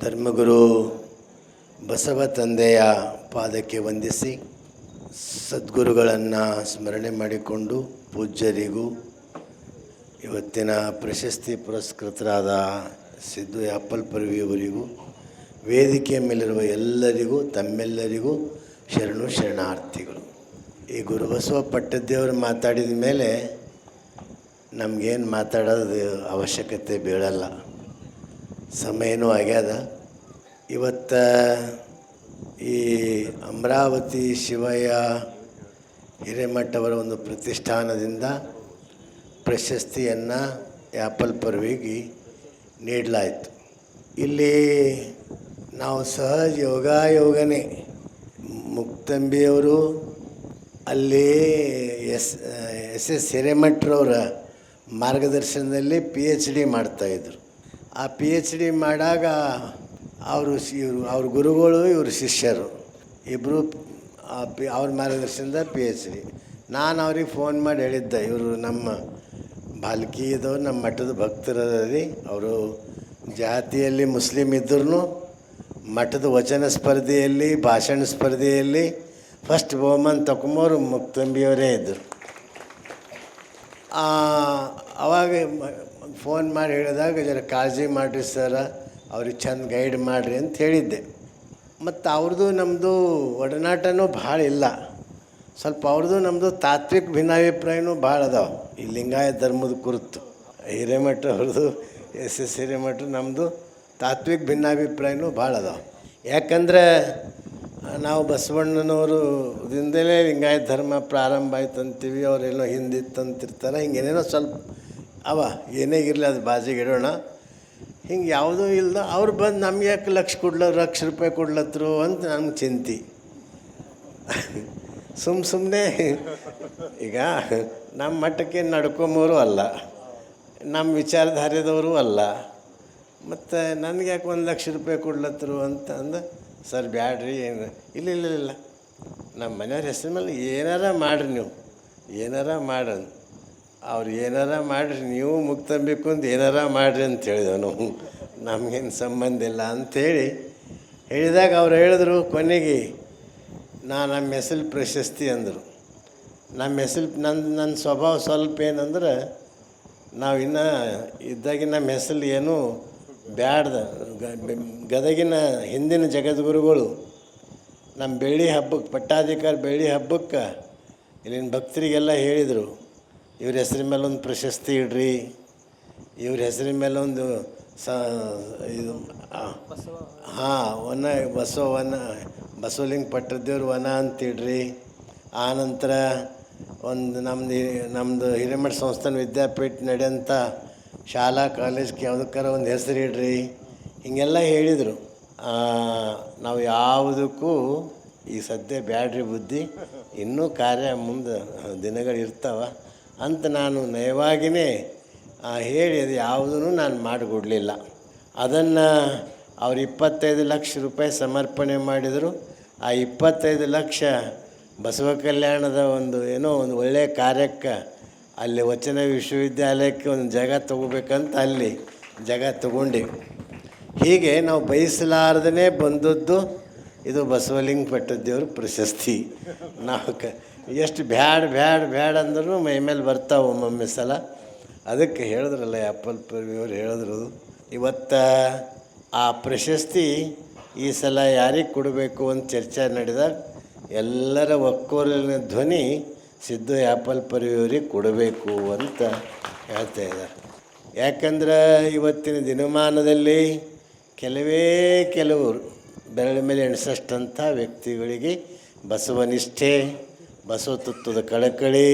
ಧರ್ಮಗುರು ಬಸವ ತಂದೆಯ ಪಾದಕ್ಕೆ ವಂದಿಸಿ ಸದ್ಗುರುಗಳನ್ನು ಸ್ಮರಣೆ ಮಾಡಿಕೊಂಡು ಪೂಜ್ಯರಿಗೂ ಇವತ್ತಿನ ಪ್ರಶಸ್ತಿ ಪುರಸ್ಕೃತರಾದ ಸಿದ್ದು ಅಪ್ಪಲ್ ಪರ್ವಿಯವರಿಗೂ ವೇದಿಕೆಯ ಮೇಲಿರುವ ಎಲ್ಲರಿಗೂ, ತಮ್ಮೆಲ್ಲರಿಗೂ ಶರಣು ಶರಣಾರ್ಥಿಗಳು. ಈ ಗುರುಬಸವ ಪಟ್ಟದ್ದೇವರು ಮಾತಾಡಿದ ಮೇಲೆ ನಮಗೇನು ಮಾತಾಡೋದು ಅವಶ್ಯಕತೆ ಬೀಳಲ್ಲ. ಸಮಯನೂ ಆಗ್ಯದ. ಇವತ್ತು ಈ ಅಮರಾವತಿ ಶಿವಯ್ಯ ಹಿರೇಮಠ ಅವರ ಒಂದು ಪ್ರತಿಷ್ಠಾನದಿಂದ ಪ್ರಶಸ್ತಿಯನ್ನು ಆ್ಯಪಲ್ ಪರ್ವಿಗೆ ನೀಡಲಾಯಿತು. ಇಲ್ಲಿ ನಾವು ಸಹಜ ಯೋಗ ಯೋಗನೇ ಮುಕ್ತಂಬಿಯವರು ಅಲ್ಲಿ ಎಸ್ ಎಸ್ ಎಸ್ ಹಿರೇಮಠರವರ ಮಾರ್ಗದರ್ಶನದಲ್ಲಿ ಪಿ ಎಚ್ ಡಿ ಮಾಡ್ತಾಯಿದ್ರು ಆ ಪಿ ಎಚ್ ಡಿ ಮಾಡಾಗ ಅವರು ಇವರು, ಅವ್ರ ಗುರುಗಳು ಇವರು ಶಿಷ್ಯರು. ಇಬ್ಬರು ಪಿ, ಅವ್ರ ಮಾರ್ಗದರ್ಶನದ ಪಿ ಎಚ್ ಡಿ ನಾನು ಅವ್ರಿಗೆ ಫೋನ್ ಮಾಡಿ ಹೇಳಿದ್ದೆ, ಇವರು ನಮ್ಮ ಬಾಲ್ಕಿದು ನಮ್ಮ ಮಠದ ಭಕ್ತರದಿ ಅವರು ಜಾತಿಯಲ್ಲಿ ಮುಸ್ಲಿಮ್ ಇದ್ರೂ ಮಠದ ವಚನ ಸ್ಪರ್ಧೆಯಲ್ಲಿ, ಭಾಷಣ ಸ್ಪರ್ಧೆಯಲ್ಲಿ ಫಸ್ಟ್ ಬಹುಮಾನ ತಕೊಂಬೋರು ಮುಕ್ತಂಬಿಯವರೇ ಇದ್ದರು ಅವಾಗ ಫೋನ್ ಮಾಡಿ ಹೇಳಿದಾಗ ಜರ ಕಾಳಜಿ ಮಾಡಿರಿ ಸರ, ಅವ್ರಿಗೆ ಚೆಂದ ಗೈಡ್ ಮಾಡಿರಿ ಅಂತ ಹೇಳಿದ್ದೆ. ಮತ್ತು ಅವ್ರದ್ದು ನಮ್ಮದು ಒಡನಾಟನೂ ಭಾಳ ಇಲ್ಲ. ಸ್ವಲ್ಪ ಅವ್ರದ್ದು ನಮ್ಮದು ತಾತ್ವಿಕ ಭಿನ್ನಾಭಿಪ್ರಾಯನೂ ಭಾಳ ಅದಾವೆ. ಈ ಲಿಂಗಾಯ ಧರ್ಮದ ಕುರಿತು. ಹಿರೇಮಠ ಅವ್ರದ್ದು ಎಸ್ ಎಸ್ ಹಿರೇಮಠ ನಮ್ಮದು ತಾತ್ವಿಕ ಭಿನ್ನಾಭಿಪ್ರಾಯನೂ ಭಾಳ ಅದಾವೆ. ಯಾಕಂದ್ರೆ ನಾವು ಬಸವಣ್ಣನವರು ದಿಂದಲೇ ಲಿಂಗಾಯತ ಧರ್ಮ ಪ್ರಾರಂಭ ಆಯ್ತು ಅಂತೀವಿ ಅವರೆಲ್ಲೋ ಹಿಂದಿತ್ತು ಅಂತಿರ್ತಾರೆ ಹಿಂಗೇನೇನೋ ಸ್ವಲ್ಪ ಅವ, ಏನೇ ಇರಲಿ ಅದು ಬಾಜಿಗೆ ಇಡೋಣ. ಹಿಂಗೆ ಯಾವುದೂ ಇಲ್ಲದ ಅವ್ರು ಬಂದು ನಮ್ಗೆ ಯಾಕೆ ಲಕ್ಷ ಕೊಡ್ಲ ಲಕ್ಷ ರೂಪಾಯಿ ಕೊಡ್ಲತ್ರು ಅಂತ ನಮ್ಗೆ ಚಿಂತೆ. ಸುಮ್ ಸುಮ್ಮನೆ ಈಗ ನಮ್ಮ ಮಟ್ಟಕ್ಕೆ ನಡ್ಕೊಂಬೋರು ಅಲ್ಲ. ನಮ್ಮ ವಿಚಾರಧಾರೆದವರು ಅಲ್ಲ. ಮತ್ತು ನನಗೆ ಯಾಕೆ ಒಂದು ಲಕ್ಷ ರೂಪಾಯಿ ಕೊಡ್ಲತ್ರು ಅಂತ ಅಂದ, ಸರ್ ಬ್ಯಾಡ್ರಿ, ಏನು ಇಲ್ಲ ಇಲ್ಲ ಇಲ್ಲ ನಮ್ಮ ಮನೆಯವ್ರ ಹೆಸರು ಮೇಲೆ ಏನಾರ ಮಾಡಿರಿ ನೀವು. ಏನಾರ ಮಾಡ್ರಿ ಅವ್ರು ಏನಾರ ಮಾಡಿರಿ, ನೀವು ಮುಕ್ತ ಅಂತ ಏನಾರ ಮಾಡಿರಿ ಅಂತ ಹೇಳಿದೆವು ನಾವು ನಮಗೇನು ಸಂಬಂಧ ಇಲ್ಲ ಅಂಥೇಳಿ ಹೇಳಿದಾಗ ಅವ್ರು ಹೇಳಿದ್ರು ಕೊನೆಗೆ, ನಾ ನಮ್ಮ ಹೆಸರು ಪ್ರಶಸ್ತಿ ಅಂದರು. ನಮ್ಮ ಹೆಸರು ನನ್ನ ನನ್ನ ಸ್ವಭಾವ ಸ್ವಲ್ಪ ಏನಂದ್ರೆ, ನಾವು ಇನ್ನೂ ಇದ್ದಾಗಿನ ನಮ್ಮ ಹೆಸರು ಏನು ಬ್ಯಾಡ್ದ ಗದಗಿನ ಹಿಂದಿನ ಜಗದ್ಗುರುಗಳು. ನಮ್ಮ ಬೆಳ್ಳಿ ಹಬ್ಬಕ್ಕೆ ಪಟ್ಟಾಧಿಕಾರಿ ಬೆಳ್ಳಿ ಹಬ್ಬಕ್ಕೆ ಇಲ್ಲಿನ ಭಕ್ತರಿಗೆಲ್ಲ ಹೇಳಿದರು. ಇವ್ರ ಹೆಸರಿನ ಮೇಲೆ ಒಂದು ಪ್ರಶಸ್ತಿ ಇಡ್ರಿ. ಇವ್ರ ಹೆಸರಿನ ಮೇಲೆ ಒಂದು ಸ, ಇದು ಹಾಂ, ವನ, ಬಸವ ವನ, ಬಸವಲಿಂಗ ಪಟ್ಟದೇವ್ರ ವನ ಅಂತಿಡ್ರಿ ಆನಂತರ ಒಂದು ನಮ್ಮದು ನಮ್ಮದು ಹಿರೇಮಠ ಸಂಸ್ಥಾನ ವಿದ್ಯಾಪೀಠ ನಡೆಯಂಥ ಶಾಲಾ ಕಾಲೇಜ್ಗೆ ಯಾವುದಕ್ಕಾರ ಒಂದು ಹೆಸರು ಇಡ್ರಿ. ಹೀಗೆಲ್ಲ ಹೇಳಿದರು. ನಾವು ಯಾವುದಕ್ಕೂ ಈ ಸದ್ಯ ಬ್ಯಾಡ್ರಿ ಬುದ್ಧಿ. ಇನ್ನೂ ಕಾರ್ಯ ಮುಂದೆ ದಿನಗಳು ಇರ್ತಾವ. ಅಂತ ನಾನು ನಯವಾಗಿಯೇ ಹೇಳಿ ಅದು ಯಾವುದೂ ನಾನು ಮಾಡಿಕೊಡಲಿಲ್ಲ. ಅದನ್ನು ಅವ್ರು ಇಪ್ಪತ್ತೈದು ಲಕ್ಷ ರೂಪಾಯಿ ಸಮರ್ಪಣೆ ಮಾಡಿದರು. ಆ ಇಪ್ಪತ್ತೈದು ಲಕ್ಷ ಬಸವ ಕಲ್ಯಾಣದ ಒಂದು ಏನೋ ಒಂದು ಒಳ್ಳೆಯ ಕಾರ್ಯಕ್ಕೆ ಅಲ್ಲಿ ವಚನ ವಿಶ್ವವಿದ್ಯಾಲಯಕ್ಕೆ ಒಂದು ಜಾಗ ತಗೋಬೇಕಂತ ಅಲ್ಲಿ ಜಾಗ ತಗೊಂಡೆ. ಹೀಗೆ ನಾವು ಬಯಸಲಾರ್ದೇ ಬಂದದ್ದು ಇದು ಬಸವಲಿಂಗ ಪಟ್ಟದ್ದೇವ್ರ ಪ್ರಶಸ್ತಿ. ನಾವು ಕ ಎಷ್ಟು ಬ್ಯಾಡ್ ಬ್ಯಾಡ್ ಬ್ಯಾಡ್ ಅಂದ್ರೂ ಮೈ ಮೇಲೆ ಬರ್ತಾವೆ ಒಮ್ಮೊಮ್ಮೆ ಸಲ. ಅದಕ್ಕೆ ಹೇಳಿದ್ರಲ್ಲ ಅಪ್ಪಲ್ ಪರ್ವಿಯವ್ರು ಹೇಳಿದ್ರು ಇವತ್ತು ಆ ಪ್ರಶಸ್ತಿ ಈ ಸಲ ಯಾರಿಗೆ ಕೊಡಬೇಕು ಅಂತ ಚರ್ಚೆ ನಡೆದಾಗ ಎಲ್ಲರ ಒಕ್ಕೋಲಿನ ಧ್ವನಿ ಸಿದ್ದು ಆ್ಯಪಲ್ ಪರಿವರಿಗೆ ಕೊಡಬೇಕು ಅಂತ ಹೇಳ್ತಾ ಇದ್ದಾರೆ. ಯಾಕಂದ್ರೆ ಇವತ್ತಿನ ದಿನಮಾನದಲ್ಲಿ ಕೆಲವೇ ಕೆಲವರು ಬೆರಳ ಮೇಲೆ ಎಣಿಸಷ್ಟಂಥ ವ್ಯಕ್ತಿಗಳಿಗೆ ಬಸವನಿಷ್ಠೆ ಬಸವ ತತ್ವದ ಕಳಕಳಿ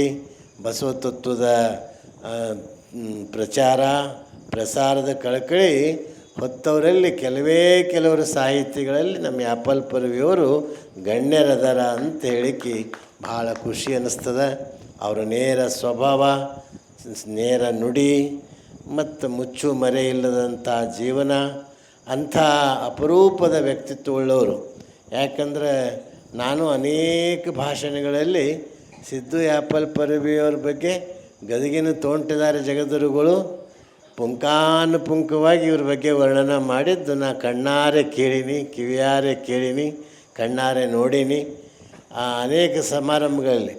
ಬಸವ ತತ್ವದ ಪ್ರಚಾರ, ಪ್ರಸಾರದ ಕಳಕಳಿ ಹೊತ್ತವರಲ್ಲಿ ಕೆಲವೇ ಕೆಲವರು ಸಾಹಿತಿಗಳಲ್ಲಿ ನಮ್ಮ ಆಪಲ್ ಪರ್ವಿಯವರು ಗಣ್ಯರದರ ಅಂತ ಹೇಳಿಕೆ ಭಾಳ ಖುಷಿ ಅನ್ನಿಸ್ತದೆ ಅವರ ನೇರ ಸ್ವಭಾವ ನೇರ ನುಡಿ, ಮತ್ತು ಮುಚ್ಚು ಮರೆ ಇಲ್ಲದಂಥ ಜೀವನ, ಅಂಥ ಅಪರೂಪದ ವ್ಯಕ್ತಿತ್ವ ಉಳ್ಳವರು. ಯಾಕಂದರೆ ನಾನು ಅನೇಕ ಭಾಷಣಗಳಲ್ಲಿ ಸಿದ್ದು ಆ್ಯಪಲ್ ಪರಬಿಯವ್ರ ಬಗ್ಗೆ ಗದಗಿನ ತೋಂಟಿದಾರ ಜಗದರುಗಳು ಪುಂಕಾನುಪುಂಕವಾಗಿ ಇವ್ರ ಬಗ್ಗೆ ವರ್ಣನ ಮಾಡಿದ್ದು. ನಾ ಕಣ್ಣಾರೆ ಕೇಳೀನಿ, ಕಿವಿಯಾರೆ ಕೇಳೀನಿ, ಕಣ್ಣಾರೆ ನೋಡೀನಿ. ಆ ಅನೇಕ ಸಮಾರಂಭಗಳಲ್ಲಿ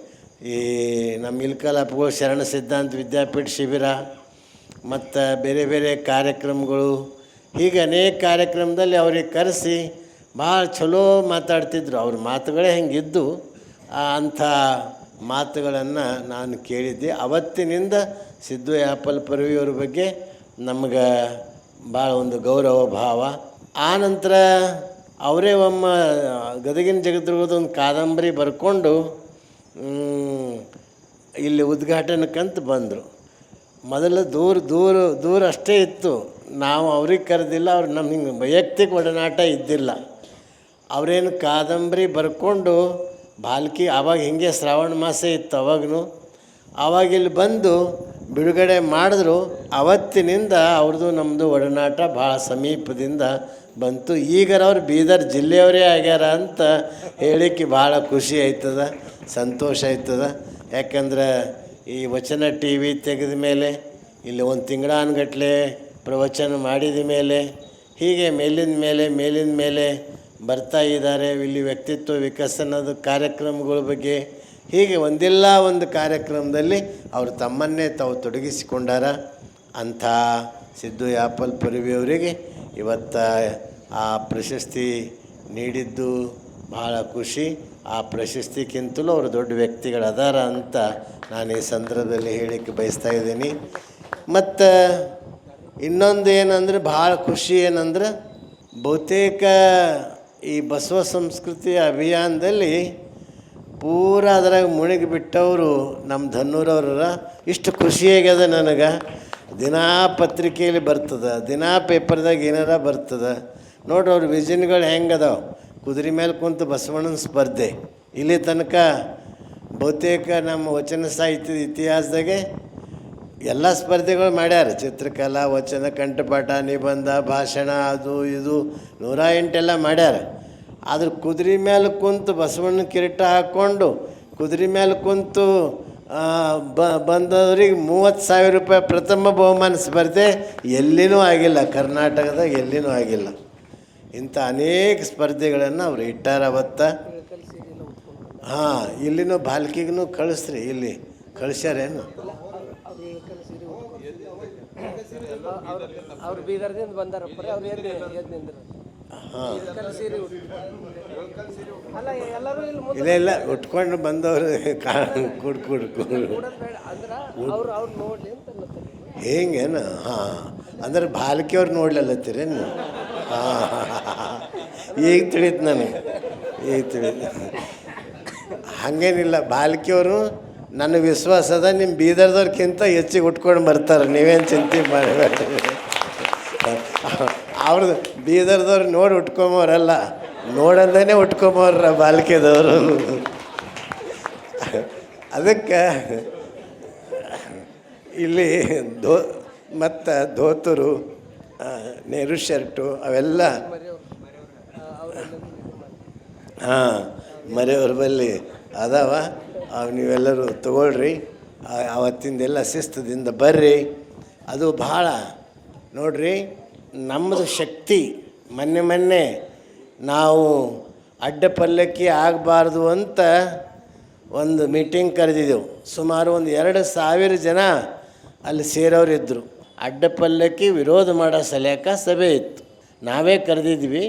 ಈ ನಮ್ಮ ಇಲ್ಕಲಪ್ಗೋ ಶರಣ ಸಿದ್ಧಾಂತ ವಿದ್ಯಾಪೀಠ ಶಿಬಿರ, ಮತ್ತು ಬೇರೆ ಬೇರೆ ಕಾರ್ಯಕ್ರಮಗಳು, ಹೀಗೆ ಅನೇಕ ಕಾರ್ಯಕ್ರಮದಲ್ಲಿ ಅವ್ರಿಗೆ ಕರೆಸಿ ಭಾಳ ಚಲೋ ಮಾತಾಡ್ತಿದ್ರು. ಅವ್ರ ಮಾತುಗಳೇ ಹೆಂಗಿದ್ದು ಅಂಥ ಮಾತುಗಳನ್ನು ನಾನು ಕೇಳಿದ್ದೆ. ಅವತ್ತಿನಿಂದ ಸಿದ್ದು ಆ್ಯಪಲ್ ಪರ್ವಿಯವ್ರ ಬಗ್ಗೆ ನಮ್ಗೆ ಭಾಳ ಒಂದು ಗೌರವ, ಭಾವ. ಆ ನಂತರ ಅವರೇ ಒಮ್ಮ ಗದಗಿನ ಜಗದ್ದುರ್ಗದ ಒಂದು ಕಾದಂಬರಿ ಬರ್ಕೊಂಡು ಇಲ್ಲಿ ಉದ್ಘಾಟನಕ್ಕಂತ ಬಂದರು. ಮೊದಲು ದೂರ ದೂರ ದೂರ ಅಷ್ಟೇ ಇತ್ತು. ನಾವು ಅವ್ರಿಗೆ ಕರೆದಿಲ್ಲ, ಅವ್ರು ನಮ್ಮ ಹಿಂಗೆ ವೈಯಕ್ತಿಕ ಒಡನಾಟ ಇದ್ದಿಲ್ಲ. ಅವರೇನು ಕಾದಂಬರಿ ಬರ್ಕೊಂಡು ಬಾಲ್ಕಿ ಆವಾಗ ಹಿಂಗೆ ಶ್ರಾವಣ ಮಾಸ ಇತ್ತು ಅವಾಗೂ ಆವಾಗ ಇಲ್ಲಿ ಬಂದು ಬಿಡುಗಡೆ ಮಾಡಿದ್ರು. ಅವತ್ತಿನಿಂದ ಅವ್ರದ್ದು ನಮ್ಮದು ಒಡನಾಟ ಭಾಳ ಸಮೀಪದಿಂದ ಬಂತು. ಈಗರವ್ರು ಬೀದರ್ ಜಿಲ್ಲೆಯವರೇ ಆಗ್ಯಾರ ಅಂತ ಹೇಳಿಕ್ಕೆ ಭಾಳ ಖುಷಿ ಆಯ್ತದ, ಸಂತೋಷ ಆಯ್ತದ. ಯಾಕಂದ್ರೆ ಈ ವಚನ ಟಿ ವಿ ತೆಗೆದ ಮೇಲೆ, ಇಲ್ಲಿ ಒಂದು ತಿಂಗಳಾನ್ಗಟ್ಲೆ ಪ್ರವಚನ ಮಾಡಿದ ಮೇಲೆ, ಹೀಗೆ ಮೇಲಿನ ಮೇಲೆ ಮೇಲಿನ ಮೇಲೆ ಬರ್ತಾ ಇದ್ದಾರೆ. ಇಲ್ಲಿ ವ್ಯಕ್ತಿತ್ವ ವಿಕಸನದ ಕಾರ್ಯಕ್ರಮಗಳ ಬಗ್ಗೆ ಹೀಗೆ ಒಂದಿಲ್ಲ ಒಂದು ಕಾರ್ಯಕ್ರಮದಲ್ಲಿ ಅವರು ತಮ್ಮನ್ನೇ ತಾವು ತೊಡಗಿಸಿಕೊಂಡಾರ. ಅಂಥ ಸಿದ್ದು ಯಾಪಲ್ ಪುರವಿಯವರಿಗೆ ಇವತ್ತು ಆ ಪ್ರಶಸ್ತಿ ನೀಡಿದ್ದು ಭಾಳ ಖುಷಿ. ಆ ಪ್ರಶಸ್ತಿಗಿಂತಲೂ ಅವರು ದೊಡ್ಡ ವ್ಯಕ್ತಿಗಳದಾರ ಅಂತ ನಾನು ಈ ಸಂದರ್ಭದಲ್ಲಿ ಹೇಳಿಕ್ಕೆ ಬಯಸ್ತಾ ಇದ್ದೀನಿ. ಮತ್ತು ಇನ್ನೊಂದು ಏನಂದ್ರೆ ಭಾಳ ಖುಷಿ ಏನಂದ್ರೆ ಬಹುತೇಕ ಈ ಬಸವ ಸಂಸ್ಕೃತಿ ಅಭಿಯಾನದಲ್ಲಿ ಪೂರ ಅದ್ರಾಗ ಮುಳುಗಿ ಬಿಟ್ಟವರು ನಮ್ಮ ಧನ್ನೂರವ್ರ ಇಷ್ಟು ಖುಷಿಯಾಗ್ಯದ ನನಗೆ. ದಿನಾ ಪತ್ರಿಕೆಯಲ್ಲಿ ಬರ್ತದೆ, ದಿನಾ ಪೇಪರ್ದಾಗ ಏನಾರ ಬರ್ತದೆ. ನೋಡ್ರಿ ಅವ್ರ ವಿಜನ್ಗಳು ಹೆಂಗದಾವ. ಕುದುರೆ ಮೇಲೆ ಕುಂತು ಬಸವಣ್ಣನ ಸ್ಪರ್ಧೆ. ಇಲ್ಲಿ ತನಕ ಬಹುತೇಕ ನಮ್ಮ ವಚನ ಸಾಹಿತ್ಯದ ಇತಿಹಾಸದಾಗೆ ಎಲ್ಲ ಸ್ಪರ್ಧೆಗಳು ಮಾಡ್ಯಾರ. ಚಿತ್ರಕಲಾ, ವಚನ, ಕಂಠಪಾಠ, ನಿಬಂಧ, ಭಾಷಣ, ಅದು ಇದು ನೂರ ಎಂಟೆಲ್ಲ ಮಾಡ್ಯಾರ. ಆದ್ರೆ ಕುದುರೆ ಮೇಲೆ ಕುಂತು ಬಸವಣ್ಣ ಕಿರೀಟ ಹಾಕ್ಕೊಂಡು ಕುದುರೆ ಮೇಲೆ ಕುಂತು ಬ, ಬಂದವ್ರಿಗೆ ಮೂವತ್ತು ಸಾವಿರ ರೂಪಾಯಿ ಪ್ರಥಮ ಬಹುಮಾನ ಸ್ಪರ್ಧೆ ಎಲ್ಲಿನೂ ಆಗಿಲ್ಲ. ಕರ್ನಾಟಕದಾಗ ಎಲ್ಲಿನೂ ಆಗಿಲ್ಲ. ಇಂಥ ಅನೇಕ ಸ್ಪರ್ಧೆಗಳನ್ನು ಅವ್ರು ಇಟ್ಟಾರ ಅವತ್ತ. ಹಾಂ, ಇಲ್ಲಿನೂ ಬಾಲ್ಕಿಗೂ ಕಳಿಸ್ರಿ, ಇಲ್ಲಿ ಕಳಿಸ್ಯಾರೇನು? ಅವ್ರು ಬೀದರ್ದಿಂದ ಬಂದಾರಪ್ಪ ಅವ್ರು ಎದ್ದು ಎದ್ದು ನಿಂದ್ರು? ಹಾಂ ಇಳ್ಕಲ್ ಸೀರೆ ಅಲ್ಲ ಎಲ್ಲರೂ ಇಲ್ಲಿ ಇಲ್ಲ ಇಲ್ಲ ಉಟ್ಕೊಂಡು ಬಂದವರು ಕುಡ್ ಕುಡ್ ಅಂದ್ರ ಅವ್ರು ಅವ್ರು ನೋಡ್ಲಿ ಅಂತ ಅನ್ನತ್ತಾರೆ. ಹಿಂಗೇನು? ಹಾಂ. ಅಂದ್ರೆ ಬಾಲ್ಕಿಯವ್ರು ನೋಡ್ಲತ್ತೀರೇನು ಹಾಂ. ಈಗ ತಿಳಿತು ನನಗೆ. ಈಗ ತಿಳಿತು. ಹಾಗೇನಿಲ್ಲ ಬಾಲ್ಕಿಯವರು ನನ್ನ ವಿಶ್ವಾಸ ಅದ ನಿಮ್ಮ ಬೀದರ್ದವ್ರಿಗಿಂತ ಹೆಚ್ಚಿಗೆ ಉಟ್ಕೊಂಡು ಬರ್ತಾರೆ. ನೀವೇನು ಚಿಂತೆ ಮಾಡಬೇಡ್ರಿ ಅವ್ರದ್ದು ಬೀದರ್ದವ್ರು ನೋಡಿ ಉಟ್ಕೊಂಬೋರಲ್ಲ ನೋಡಲ್ದೇ ಉಟ್ಕೊಂಬೋರ ಬಾಲ್ಕೆದವರು. ಅದಕ್ಕೆ ಇಲ್ಲಿ ದೋ ಮತ್ತು ಧೋತರು ನೆಹರು ಶರ್ಟು ಅವೆಲ್ಲ ಹಾಂ ಮರೆಯವ್ರ ಬಲ್ಲಿ ಅದಾವ. ನೀವೆಲ್ಲರೂ ತಗೊಳ್ರಿ. ಆವತ್ತಿಂದೆಲ್ಲ ಶಿಸ್ತದಿಂದ ಬರ್ರಿ. ಅದು ಭಾಳ ನೋಡ್ರಿ, ನಮ್ಮದು ಶಕ್ತಿ. ಮೊನ್ನೆ ಮೊನ್ನೆ ನಾವು ಅಡ್ಡ ಪಲ್ಲಕ್ಕಿ ಆಗಬಾರ್ದು ಅಂತ ಒಂದು ಮೀಟಿಂಗ್ ಕರೆದಿದ್ದೆವು. ಸುಮಾರು ಒಂದು ಎರಡು ಸಾವಿರ ಜನ ಅಲ್ಲಿ ಸೇರೋರಿದ್ದರು ಅಡ್ಡ ಪಲ್ಲಕ್ಕಿ ವಿರೋಧ ಮಾಡೋ ಸಲಕ ಸಭೆ ಇತ್ತು. ನಾವೇ ಕರೆದಿದ್ವಿ.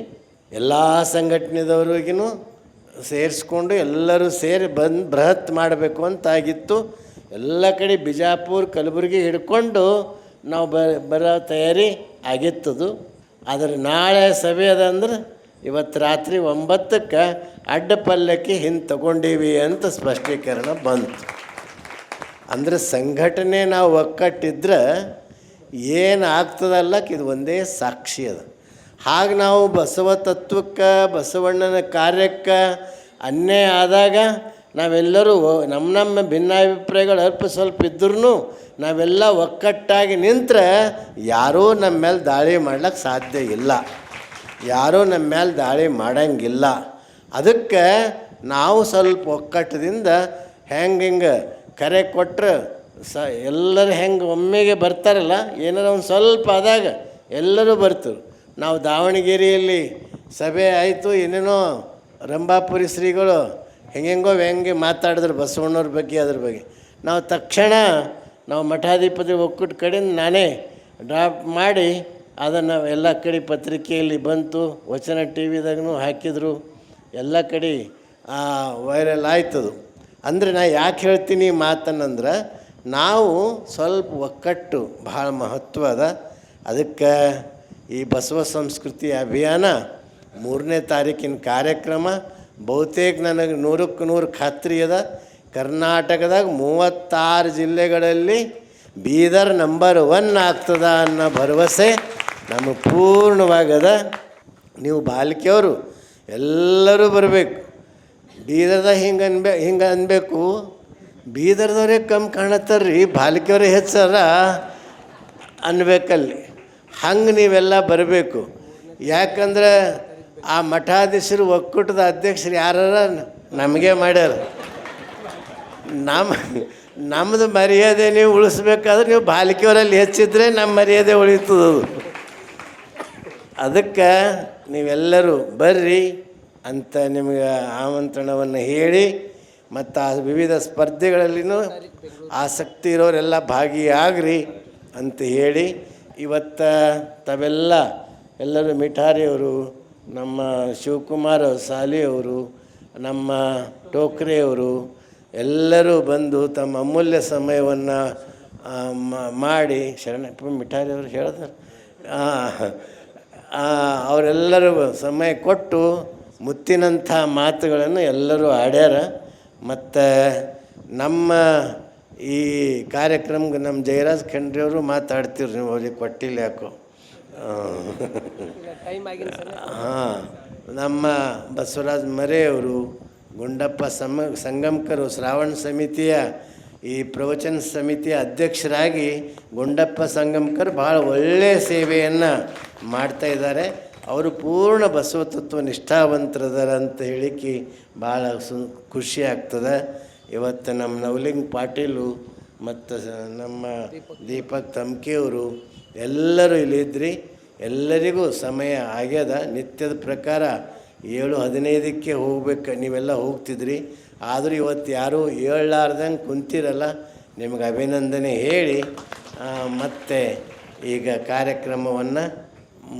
ಎಲ್ಲ ಸಂಘಟನೆದವ್ರಿಗೂ ಸೇರಿಸ್ಕೊಂಡು ಎಲ್ಲರೂ ಸೇರಿ ಬಂದು ಬೃಹತ್ ಮಾಡಬೇಕು ಅಂತಾಗಿತ್ತು. ಎಲ್ಲ ಕಡೆ ಬಿಜಾಪುರ, ಕಲಬುರಗಿ ಹಿಡ್ಕೊಂಡು ನಾವು ಬ, ಬರೋ ತಯಾರಿ ಆಗಿತ್ತದು. ಆದರೆ ನಾಳೆ ಸಭೆ ಅದ ಅಂದ್ರೆ ಇವತ್ತು ರಾತ್ರಿ ಒಂಬತ್ತಕ್ಕೆ ಅಡ್ಡ ಪಲ್ಲಕ್ಕಿ ಹಿಂದೆ ತಗೊಂಡೀವಿ ಅಂತ ಸ್ಪಷ್ಟೀಕರಣ ಬಂತು. ಅಂದರೆ ಸಂಘಟನೆ ನಾವು ಒಕ್ಕಟ್ಟಿದ್ರೆ ಏನು ಆಗ್ತದಲ್ಲಕ್ಕೆ ಇದು ಒಂದೇ ಸಾಕ್ಷಿ ಅದ. ಹಾಗೆ ನಾವು ಬಸವ ತತ್ವಕ್ಕೆ, ಬಸವಣ್ಣನ ಕಾರ್ಯಕ್ಕೆ ಅನ್ಯಾಯ ಆದಾಗ ನಾವೆಲ್ಲರೂ ನಮ್ಮ ನಮ್ಮ ಭಿನ್ನಾಭಿಪ್ರಾಯಗಳು ಅಲ್ಪ ಸ್ವಲ್ಪ ಇದ್ರೂ ನಾವೆಲ್ಲ ಒಕ್ಕಟ್ಟಾಗಿ ನಿಂತರೆ ಯಾರೂ ನಮ್ಮ ಮೇಲೆ ದಾಳಿ ಮಾಡ್ಲಿಕ್ಕೆ ಸಾಧ್ಯ ಇಲ್ಲ. ಯಾರೂ ನಮ್ಮ ಮೇಲೆ ದಾಳಿ ಮಾಡಂಗಿಲ್ಲ. ಅದಕ್ಕೆ ನಾವು ಸ್ವಲ್ಪ ಒಕ್ಕಟ್ಟದಿಂದ ಹೆಂಗೆ ಹಿಂಗೆ ಕರೆ ಕೊಟ್ಟರೆ ಸ ಎಲ್ಲರೂ ಹೆಂಗೆ ಒಮ್ಮೆಗೆ ಬರ್ತಾರಲ್ಲ, ಏನಾರ ಒಂದು ಸ್ವಲ್ಪ ಆದಾಗ ಎಲ್ಲರೂ ಬರ್ತರು. ನಾವು ದಾವಣಗೆರೆಯಲ್ಲಿ ಸಭೆ ಆಯಿತು ಏನೇನೋ ರಂಭಾಪುರಿ ಶ್ರೀಗಳು ಹೆಂಗೆಂಗೋ ಹೆಂಗೆ ಮಾತಾಡಿದ್ರು, ಬಸವಣ್ಣವ್ರ ಬಗ್ಗೆ, ಅದ್ರ ಬಗ್ಗೆ. ನಾವು ತಕ್ಷಣ ನಾವು ಮಠಾಧಿಪತಿ ಒಕ್ಕೂಟ ಕಡೆಯಿಂದ ನಾನೇ ಡ್ರಾಫ್ಟ್ ಮಾಡಿ ಅದನ್ನು ಎಲ್ಲ ಕಡೆ ಪತ್ರಿಕೆಯಲ್ಲಿ ಬಂತು, ವಚನ ಟಿ ವಿದಾಗೂ ಹಾಕಿದರು. ಎಲ್ಲ ಕಡೆ ವೈರಲ್ ಆಯ್ತದು ಅಂದರೆ ನಾ ಯಾಕೆ ಹೇಳ್ತೀನಿ ಮಾತನ್ನಂದ್ರೆ, ನಾವು ಸ್ವಲ್ಪ ಒಕ್ಕಟ್ಟು ಭಾಳ ಮಹತ್ವ ಅದ ಅದಕ್ಕೆ ಈ ಬಸವ ಸಂಸ್ಕೃತಿ ಅಭಿಯಾನ ಮೂರನೇ ತಾರೀಕಿನ ಕಾರ್ಯಕ್ರಮ ಬಹುತೇಕ ನನಗೆ ನೂರಕ್ಕೆ ನೂರು ಖಾತ್ರಿ ಅದ. ಕರ್ನಾಟಕದಾಗ ಮೂವತ್ತಾರು ಜಿಲ್ಲೆಗಳಲ್ಲಿ ಬೀದರ್ ನಂಬರ್ ಒನ್ ಆಗ್ತದ ಅನ್ನೋ ಭರವಸೆ ನಮಗೆ ಪೂರ್ಣವಾಗದ. ನೀವು ಬಾಲಿಕೆಯವರು ಎಲ್ಲರೂ ಬರಬೇಕು. ಬೀದರ್ದಾಗ ಹಿಂಗೆ ಅನ್ಬೇ, ಹಿಂಗೆ ಅನ್ಬೇಕು. ಬೀದರ್ದವ್ರೇ ಕಮ್ಮಿ ಕಾಣತ್ತಾರ್ರಿ, ಬಾಲಿಕೆಯವರೇ ಹೆಚ್ಚಾರ ಅನ್ಬೇಕಲ್ಲಿ. ಹಂಗೆ ನೀವೆಲ್ಲ ಬರಬೇಕು. ಯಾಕಂದ್ರೆ ಆ ಮಠಾಧೀಶರು, ಒಕ್ಕೂಟದ ಅಧ್ಯಕ್ಷರು ಯಾರ ನಮಗೆ ಮಾಡ್ಯಾರ. ನಮ್ಮ ನಮ್ಮದು ಮರ್ಯಾದೆ ನೀವು ಉಳಿಸ್ಬೇಕಾದ್ರೆ ನೀವು ಬಾಲಿಕೆಯವರಲ್ಲಿ ಹೆಚ್ಚಿದ್ರೆ ನಮ್ಮ ಮರ್ಯಾದೆ ಉಳಿತದ ಅದಕ್ಕೆ ನೀವೆಲ್ಲರೂ ಬರ್ರಿ ಅಂತ ನಿಮಗೆ ಆಮಂತ್ರಣವನ್ನು ಹೇಳಿ ಮತ್ತು ಆ ವಿವಿಧ ಸ್ಪರ್ಧೆಗಳಲ್ಲಿನೂ ಆಸಕ್ತಿ ಇರೋರೆಲ್ಲ ಭಾಗಿಯಾಗ್ರಿ ಅಂತ ಹೇಳಿ ಇವತ್ತು ತಾವೆಲ್ಲ ಎಲ್ಲರೂ ಮಿಠಾರಿಯವರು, ನಮ್ಮ ಶಿವಕುಮಾರ್ ಸಾಲಿಯವರು, ನಮ್ಮ ಟೋಕ್ರೆಯವರು ಎಲ್ಲರೂ ಬಂದು ತಮ್ಮ ಅಮೂಲ್ಯ ಸಮಯವನ್ನು ಮಾಡಿ ಶರಣಪ್ಪ ಮಿಠಾರಿಯವರು ಹೇಳಿದ್ರು ಅವರೆಲ್ಲರೂ ಸಮಯ ಕೊಟ್ಟು ಮುತ್ತಿನಂಥ ಮಾತುಗಳನ್ನು ಎಲ್ಲರೂ ಆಡ್ಯಾರ. ಮತ್ತು ನಮ್ಮ ಈ ಕಾರ್ಯಕ್ರಮಕ್ಕೆ ನಮ್ಮ ಜಯರಾಜ್ ಖಂಡ್ರಿಯವರು ಮಾತಾಡ್ತಿರು ನೀವು, ಅವ್ರಿಗೆ ಕೊಟ್ಟಿಲ್ಲ ಯಾಕೋ. ಹಾಂ. ನಮ್ಮ ಬಸವರಾಜ್ ಮರೆಯವರು ಗುಂಡಪ್ಪ ಸಮ, ಸಂಗಮಕರು ಶ್ರಾವಣ ಸಮಿತಿಯ ಈ ಪ್ರವಚನ ಸಮಿತಿಯ ಅಧ್ಯಕ್ಷರಾಗಿ ಗುಂಡಪ್ಪ ಸಂಗಮಕರ್ ಭಾಳ ಒಳ್ಳೆಯ ಸೇವೆಯನ್ನು ಮಾಡ್ತಾ ಇದ್ದಾರೆ. ಅವರು ಪೂರ್ಣ ಬಸವ ತತ್ವ ನಿಷ್ಠಾವಂತರದಾರ ಅಂತ ಹೇಳಿಕ್ಕೆ ಭಾಳ ಸು, ಖುಷಿ ಆಗ್ತದೆ. ಇವತ್ತು ನಮ್ಮ ನವಲಿಂಗ್ ಪಾಟೀಲು ಮತ್ತು ನಮ್ಮ ದೀಪಕ್ ತಮ್ಕಿಯವರು ಎಲ್ಲರೂ ಇಲ್ಲಿದ್ರಿ ಎಲ್ಲರಿಗೂ ಸಮಯ ಆಗ್ಯದ. ನಿತ್ಯದ ಪ್ರಕಾರ ಏಳು ಹದಿನೈದಕ್ಕೆ ಹೋಗ್ಬೇಕು, ನೀವೆಲ್ಲ ಹೋಗ್ತಿದ್ರಿ. ಆದರೂ ಇವತ್ತು ಯಾರೂ ಹೇಳಲಾರ್ದಂಗೆ ಕುಂತಿರಲ್ಲ. ನಿಮಗೆ ಅಭಿನಂದನೆ ಹೇಳಿ. ಮತ್ತೆ ಈಗ ಕಾರ್ಯಕ್ರಮವನ್ನು